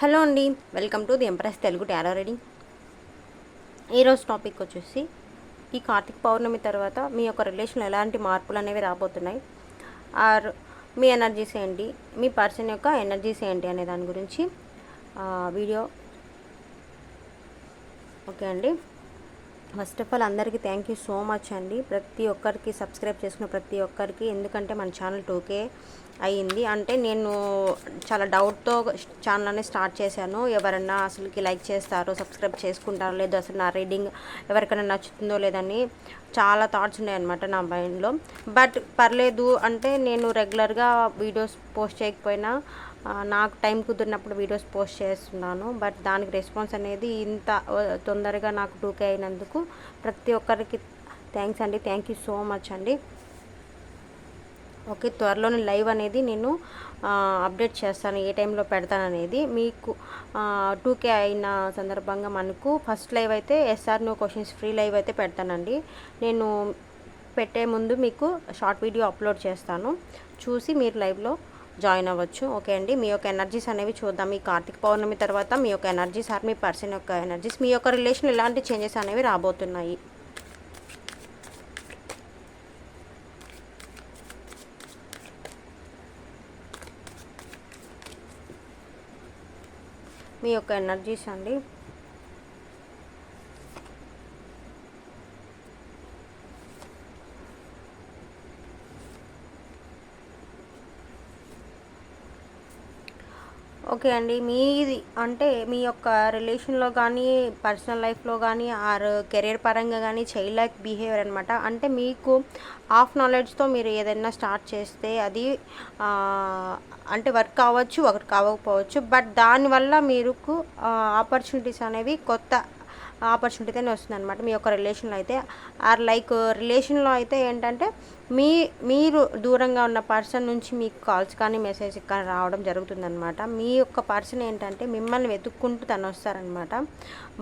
Hello అండి welcome to the Empress Telugu tarot reading ఈరోజు topic వచ్చేసి ఈ కార్తీక పౌర్ణమి తర్వాత మీ యొక్క రిలేషన్లో ఎలాంటి మార్పులు అనేవి రాబోతున్నాయి? ఆర్ మీ ఎనర్జీస్ ఏంటి? మీ పర్సన్ యొక్క ఎనర్జీస్ ఏంటి అనే దాని గురించి వీడియో ఓకే అండి. ఫస్ట్ ఆఫ్ ఆల్ అందరికీ థ్యాంక్ యూ సో మచ్ అండి. ప్రతి ఒక్కరికి సబ్స్క్రైబ్ చేసుకున్న ప్రతి ఒక్కరికి ఎందుకంటే మన ఛానల్ టూకే అయ్యింది. అంటే నేను చాలా డౌట్తో ఛానల్ అనేది స్టార్ట్ చేశాను. ఎవరన్నా అసలుకి లైక్ చేస్తారో సబ్స్క్రైబ్ చేసుకుంటారో లేదో అసలు నా రీడింగ్ ఎవరికైనా నచ్చుతుందో లేదని చాలా థాట్స్ ఉన్నాయన్నమాట నా మైండ్లో బట్ పర్లేదు అంటే నేను రెగ్యులర్గా వీడియోస్ పోస్ట్ చేయకపోయినా నాకు టైం కుదిరినప్పుడు వీడియోస్ పోస్ట్ చేస్తున్నాను బట్ దానికి రెస్పాన్స్ అనేది ఇంత తొందరగా నాకు టూకే అయినందుకు ప్రతి ఒక్కరికి థ్యాంక్స్ అండి థ్యాంక్ యూ సో మచ్ అండి. ఓకే త్వరలోనే లైవ్ అనేది నేను అప్డేట్ చేస్తాను ఏ టైంలో పెడతాను అనేది. మీకు టూకే అయిన సందర్భంగా మనకు ఫస్ట్ లైవ్ అయితే yes or no questions free live అయితే పెడతానండి. నేను పెట్టే ముందు మీకు షార్ట్ వీడియో అప్లోడ్ చేస్తాను. చూసి మీరు లైవ్లో జాయిన్ అవ్వచ్చు. ఓకే అండి. మీ యొక్క ఎనర్జీస్ అనేవి చూద్దాం. ఈ కార్తీక పౌర్ణమి తర్వాత మీ యొక్క ఎనర్జీస్ ఆర్ మీ పర్సన్ యొక్క ఎనర్జీస్ మీ యొక్క రిలేషన్ ఎలాంటి చేంజెస్ అనేవి రాబోతున్నాయి. మీ యొక్క ఎనర్జీస్ అండి. ఓకే అండి. మీది అంటే మీ యొక్క రిలేషన్లో కానీ పర్సనల్ లైఫ్లో కానీ ఆర్ కెరీర్ పరంగా కానీ చైల్డ్ లైక్ బిహేవియర్ అనమాట అంటే మీకు హాఫ్ నాలెడ్జ్తో మీరు ఏదైనా స్టార్ట్ చేస్తే అది అంటే వర్క్ అవ్వచ్చు వర్క్ అవ్వకపోవచ్చు బట్ దానివల్ల మీకు ఆపర్చునిటీస్ అనేవి కొత్త ఆపర్చునిటీతోనే వస్తుంది అనమాట మీ యొక్క రిలేషన్లో అయితే. ఆర్ లైక్ రిలేషన్లో అయితే ఏంటంటే మీ మీరు దూరంగా ఉన్న పర్సన్ నుంచి మీకు కాల్స్ కానీ మెసేజ్ కానీ రావడం జరుగుతుందనమాట మీ యొక్క పర్సన్ ఏంటంటే మిమ్మల్ని వెతుక్కుంటూ తను వస్తారనమాట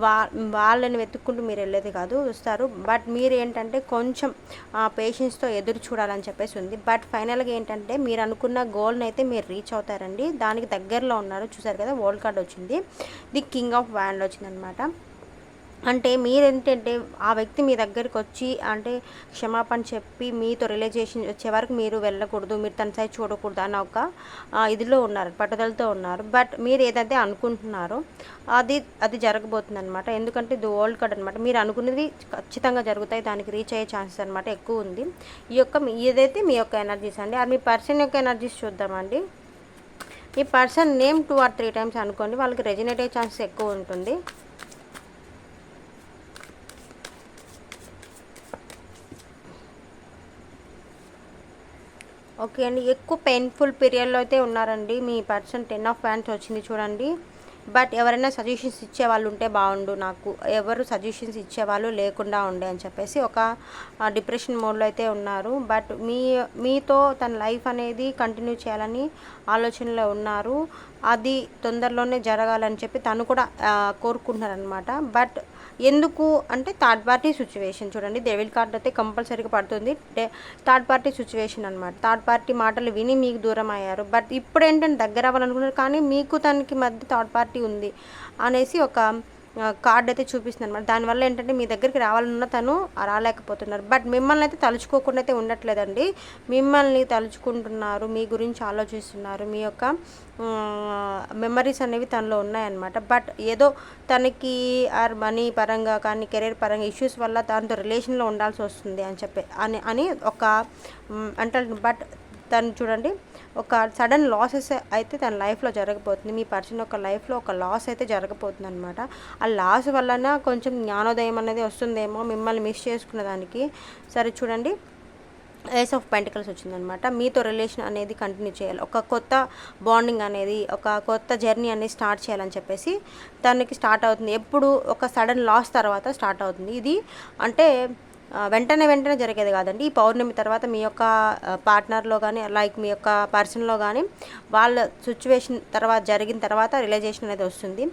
వా వాళ్ళని వెతుక్కుంటూ మీరు వెళ్ళేది కాదు వస్తారు. బట్ మీరు ఏంటంటే కొంచెం పేషెన్స్తో ఎదురు చూడాలని చెప్పేసి ఉంది. బట్ ఫైనల్గా ఏంటంటే మీరు అనుకున్న గోల్ని అయితే మీరు రీచ్ అవుతారండి. దానికి దగ్గరలో ఉన్నారు. చూసారు కదా వరల్డ్ కార్డ్ వచ్చింది. ది కింగ్ ఆఫ్ వ్యాండ్ వచ్చిందనమాట అంటే మీరేంటంటే ఆ వ్యక్తి మీ దగ్గరికి వచ్చి అంటే క్షమాపణ చెప్పి మీతో రిలేజేషన్ వచ్చే వరకు మీరు వెళ్ళకూడదు మీరు తన సైడ్ చూడకూడదు అని ఒక ఇదిలో ఉన్నారు పట్టుదలతో ఉన్నారు. బట్ మీరు ఏదైతే అనుకుంటున్నారో అది అది జరగబోతుంది అనమాట ఎందుకంటే ఇది వరల్డ్ కార్డ్ అనమాట మీరు అనుకున్నది ఖచ్చితంగా జరుగుతాయి దానికి రీచ్ అయ్యే ఛాన్సెస్ అనమాట ఎక్కువ ఉంది. ఈ యొక్క ఏదైతే మీ యొక్క ఎనర్జీస్ అండి అది మీ పర్సన్ యొక్క ఎనర్జీస్ చూద్దామండి. ఈ person name two or three times అనుకోండి వాళ్ళకి రెజినేట్ అయ్యే ఛాన్సెస్ ఎక్కువ ఉంటుంది. ఓకే అండి. ఎక్కువ పెయిన్ఫుల్ పీరియడ్లో అయితే ఉన్నారండి. మీ పర్సన్ టెన్ ఆఫ్ ఫ్యాన్స్ వచ్చింది చూడండి. బట్ ఎవరైనా సజెషన్స్ ఇచ్చే వాళ్ళు ఉంటే బాగుండు నాకు. ఎవరు సజెషన్స్ ఇచ్చేవాళ్ళు లేకుండా ఉండే అని చెప్పేసి ఒక డిప్రెషన్ మోడ్లో అయితే ఉన్నారు. బట్ మీ మీతో తన లైఫ్ అనేది కంటిన్యూ చేయాలని ఆలోచనలో ఉన్నారు. అది తొందరలోనే జరగాలని చెప్పి తను కూడా కోరుకుంటున్నారనమాట బట్ ఎందుకు అంటే థర్డ్ పార్టీ సిచ్యువేషన్ చూడండి. డెవిల్ కార్డ్ అయితే కంపల్సరీగా పడుతుంది. థర్డ్ పార్టీ సిచ్యువేషన్ అనమాట థర్డ్ పార్టీ మాటలు విని మీకు దూరం అయ్యారు. బట్ ఇప్పుడు ఏంటంటే దగ్గర అవ్వాలనుకున్నారు కానీ మీకు తనకి మధ్య థర్డ్ పార్టీ ఉంది అనేసి ఒక కార్డ్ అయితే చూపిస్తుంది అనమాట దానివల్ల ఏంటంటే మీ దగ్గరికి రావాలన్న తను రాలేకపోతున్నారు. బట్ మిమ్మల్ని అయితే తలుచుకోకుండా అయితే ఉండట్లేదండి. మిమ్మల్ని తలుచుకుంటున్నారు మీ గురించి ఆలోచిస్తున్నారు మీ యొక్క మెమరీస్ అనేవి తనలో ఉన్నాయన్నమాట. బట్ ఏదో తనకి ఆర్ మనీ పరంగా కానీ కెరీర్ పరంగా ఇష్యూస్ వల్ల దాంతో రిలేషన్లో ఉండాల్సి వస్తుంది అని చెప్పి అని అని ఒక అంటే బట్ తను చూడండి ఒక సడన్ లాసెస్ అయితే తన లైఫ్లో జరగబోతుంది. మీ పర్సన్ యొక్క లైఫ్లో ఒక లాస్ అయితే జరగబోతుంది అనమాట ఆ లాస్ వలన కొంచెం జ్ఞానోదయం అనేది వస్తుందేమో మిమ్మల్ని మిస్ చేసుకున్న దానికి. సరే చూడండి. ఏస్ ఆఫ్ పెంటికల్స్ వచ్చిందనమాట మీతో రిలేషన్ అనేది కంటిన్యూ చేయాలి. ఒక కొత్త బాండింగ్ అనేది ఒక కొత్త జర్నీ అనేది స్టార్ట్ చేయాలని చెప్పేసి తనకి స్టార్ట్ అవుతుంది. ఎప్పుడు ఒక సడన్ లాస్ తర్వాత స్టార్ట్ అవుతుంది. ఇది అంటే వెంటనే వెంటనే జరిగేది కాదండి. ఈ పౌర్ణమి తర్వాత మీ యొక్క పార్ట్నర్లో కానీ లైక్ మీ యొక్క పర్సన్లో కానీ వాళ్ళ సిచ్యువేషన్ తర్వాత జరిగిన తర్వాత రిలైజేషన్ అనేది వస్తుంది.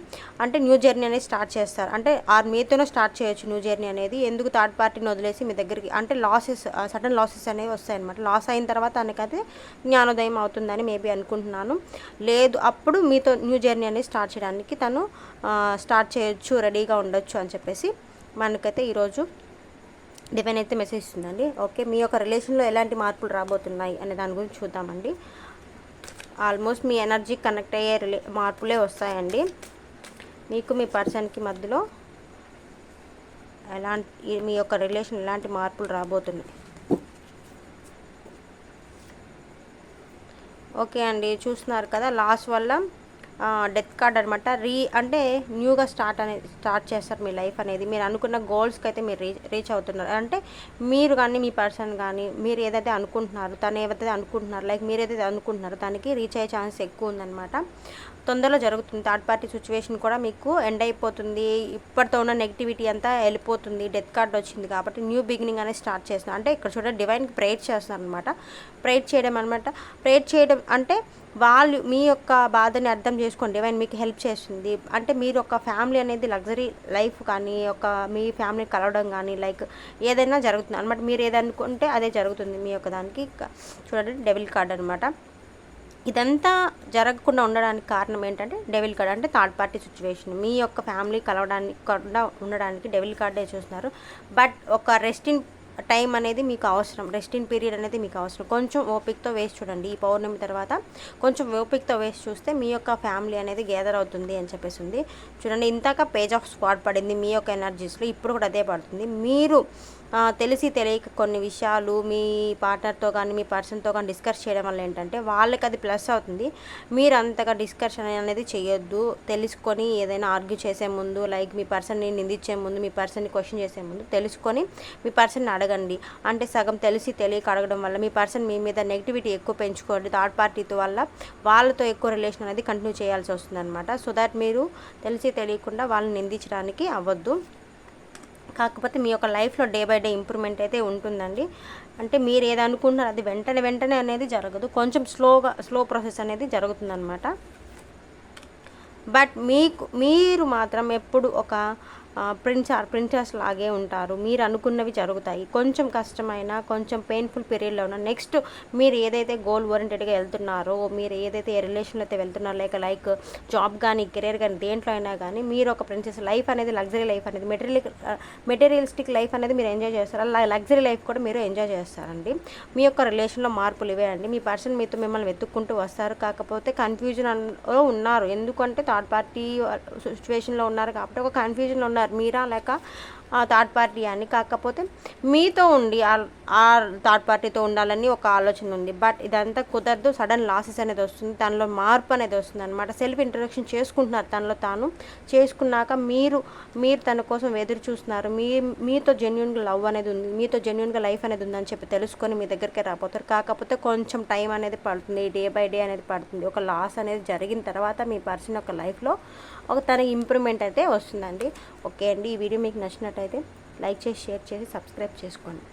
అంటే న్యూ జర్నీ అనేది స్టార్ట్ చేస్తారు. అంటే ఆర్ మీతోనే స్టార్ట్ చేయొచ్చు న్యూ జర్నీ అనేది. ఎందుకు థర్డ్ పార్టీని వదిలేసి మీ దగ్గరికి అంటే లాసెస్ సడన్ లాసెస్ అనేవి వస్తాయి అనమాట లాస్ అయిన తర్వాత దానికైతే జ్ఞానోదయం అవుతుందని మేబీ అనుకుంటున్నాను. లేదు అప్పుడు మీతో న్యూ జర్నీ అనేది స్టార్ట్ చేయడానికి తను స్టార్ట్ చేయొచ్చు రెడీగా ఉండొచ్చు అని చెప్పేసి మనకైతే ఈరోజు డివైన్ అయితే మెసేజ్ ఇస్తుందండి. ఓకే మీ యొక్క రిలేషన్లో ఎలాంటి మార్పులు రాబోతున్నాయి అనే దాని గురించి చూద్దామండి. ఆల్మోస్ట్ మీ ఎనర్జీ కనెక్ట్ అయ్యే రిలే మార్పులే వస్తాయండి. మీకు మీ పర్సన్కి మధ్యలో ఎలాంటి మీ యొక్క రిలేషన్ ఎలాంటి మార్పులు రాబోతున్నాయి? ఓకే అండి చూస్తున్నారు కదా లాస్ వల్ల డెత్ కార్డ్ అనమాట రీ అంటే న్యూగా స్టార్ట్ అనేది స్టార్ట్ చేస్తారు మీ లైఫ్ అనేది. మీరు అనుకున్న గోల్స్కి అయితే మీరు రీచ్ రీచ్ అవుతున్నారు. అంటే మీరు కానీ మీ పర్సన్ కానీ మీరు ఏదైతే అనుకుంటున్నారు తను ఏదైతే అనుకుంటున్నారు లైక్ మీరు ఏదైతే అనుకుంటున్నారో దానికి రీచ్ అయ్యే ఛాన్స్ ఎక్కువ ఉందన్నమాట. తొందరలో జరుగుతుంది. థర్డ్ పార్టీ సిచ్యువేషన్ కూడా మీకు ఎండ్ అయిపోతుంది. ఇప్పటితో ఉన్న నెగిటివిటీ అంతా వెళ్ళిపోతుంది. డెత్ కార్డ్ వచ్చింది కాబట్టి న్యూ బిగినింగ్ అనేది స్టార్ట్ చేస్తున్నారు. అంటే ఇక్కడ చూడండి డివైన్కి ప్రేయర్ చేస్తున్నారు అనమాట ప్రేయర్ చేయడం అనమాట ప్రేయర్ చేయడం అంటే వాళ్ళు మీ యొక్క బాధని అర్థం చేసుకోండి. ఏమైనా మీకు హెల్ప్ చేస్తుంది? అంటే మీరు ఒక ఫ్యామిలీ అనేది లగ్జరీ లైఫ్ కానీ ఒక మీ ఫ్యామిలీ కలవడం కానీ లైక్ ఏదైనా జరుగుతుంది. అనమాట మీరు ఏదనుకుంటే అదే జరుగుతుంది మీ యొక్క దానికి. చూడండి డెవిల్ కార్డ్ అనమాట. ఇదంతా జరగకుండా ఉండడానికి కారణం ఏంటంటే డెవిల్ కార్డ్. అంటే థర్డ్ పార్టీ సిచ్యువేషన్. మీ యొక్క ఫ్యామిలీ కలవడానికి కాకుండా ఉండడానికి డెవిల్ కార్డే చూస్తున్నారు. బట్ ఒక రెస్టింగ్ టైం అనేది మీకు అవసరం రెస్టింగ్ పీరియడ్ అనేది మీకు అవసరం. కొంచెం ఓపికతో వేసి చూడండి. ఈ పౌర్ణమి తర్వాత కొంచెం ఓపికతో వేసి చూస్తే మీ యొక్క ఫ్యామిలీ అనేది గ్యాదర్ అవుతుంది అని చెప్పేసి ఉంది. చూడండి ఇంతాక పేజ్ ఆఫ్ స్క్వాడ్ పడింది మీ యొక్క ఎనర్జీస్లో ఇప్పుడు కూడా అదే పడుతుంది. మీరు తెలిసి తెలియక కొన్ని విషయాలు మీ పార్ట్నర్తో కానీ మీ పర్సన్తో కానీ డిస్కస్ చేయడం వల్ల ఏంటంటే వాళ్ళకి అది ప్లస్ అవుతుంది. మీరు అంతగా డిస్కషన్ అనేది చేయొద్దు. తెలుసుకొని ఏదైనా ఆర్గ్యూ చేసే ముందు లైక్ మీ పర్సన్ని నిందించే ముందు మీ పర్సన్ని క్వశ్చన్ చేసే ముందు తెలుసుకొని మీ పర్సన్ని అడగండి. అంటే సగం తెలిసి తెలియక అడగడం వల్ల మీ పర్సన్ మీ మీద నెగిటివిటీ ఎక్కువ పెంచుకోండి థర్డ్ పార్టీతో వల్ల వాళ్ళతో ఎక్కువ రిలేషన్ అనేది కంటిన్యూ చేయాల్సి వస్తుంది అనమాట సో దట్ మీరు తెలిసి తెలియకుండా వాళ్ళని నిందించడానికి అవ్వద్దు. కాకపోతే మీ యొక్క లైఫ్లో డే బై డే ఇంప్రూవ్మెంట్ అయితే ఉంటుందండి. అంటే మీరు ఏదనుకుంటున్నారు అది వెంటనే వెంటనే అనేది జరగదు. కొంచెం స్లోగా స్లో ప్రాసెస్ అనేది జరుగుతుందన్నమాట. బట్ మీకు మీరు మాత్రం ఎప్పుడు ఒక ప్రిన్స్ ఆర్ ప్రిన్సెస్ లాగే ఉంటారు. మీరు అనుకున్నవి జరుగుతాయి. కొంచెం కష్టమైన కొంచెం పెయిన్ఫుల్ పీరియడ్లో ఉన్న నెక్స్ట్ మీరు ఏదైతే గోల్ ఓరియంటెడ్గా వెళ్తున్నారో మీరు ఏదైతే ఏ రిలేషన్లో అయితే వెళ్తున్నారో లేక లైక్ జాబ్ కానీ కెరీర్ కానీ దేంట్లో అయినా కానీ మీరు ఒక ప్రిన్సెస్ లైఫ్ అనేది లగ్జరీ లైఫ్ అనేది మెటీరియల్ మెటీరియలిస్టిక్ లైఫ్ అనేది మీరు ఎంజాయ్ చేస్తారు? అలా లగ్జరీ లైఫ్ కూడా మీరు ఎంజాయ్ చేస్తారండి. మీ యొక్క రిలేషన్లో మార్పులు ఇవే అండి. మీ పర్సన్ మీతో మిమ్మల్ని వెతుక్కుంటూ వస్తారు. కాకపోతే కన్ఫ్యూజన్లో ఉన్నారు. ఎందుకంటే థర్డ్ పార్టీ సిచ్యువేషన్లో ఉన్నారు కాబట్టి ఒక కన్ఫ్యూజన్లో ఉన్నారు. మీరా లేక థర్డ్ పార్టీ అని. కాకపోతే మీతో ఉండి ఆ- థర్డ్ పార్టీతో ఉండాలని ఒక ఆలోచన ఉంది. బట్ ఇదంతా కుదరదు. సడన్ లాసెస్ అనేది వస్తుంది. తనలో మార్పు అనేది వస్తుంది అనమాట సెల్ఫ్ ఇంట్రొడక్షన్ చేసుకుంటున్నారు తనలో తాను. చేసుకున్నాక మీరు మీరు తన కోసం ఎదురు చూస్తున్నారు. మీ మీతో జెన్యున్గా లవ్ అనేది ఉంది. మీతో జెన్యున్గా లైఫ్ అనేది ఉందని చెప్పి తెలుసుకొని మీ దగ్గరికి రాబోతారు. కాకపోతే కొంచెం టైం అనేది పడుతుంది. డే బై డే అనేది పడుతుంది. ఒక లాస్ అనేది జరిగిన తర్వాత మీ పర్సన్ యొక్క లైఫ్లో ఒక తన ఇంప్రూవ్మెంట్ అయితే వస్తుందండి. ఓకే అండి. ఈ వీడియో మీకు నచ్చినట్టయితే లైక్ చేసి షేర్ చేసి సబ్స్క్రైబ్ చేసుకోండి.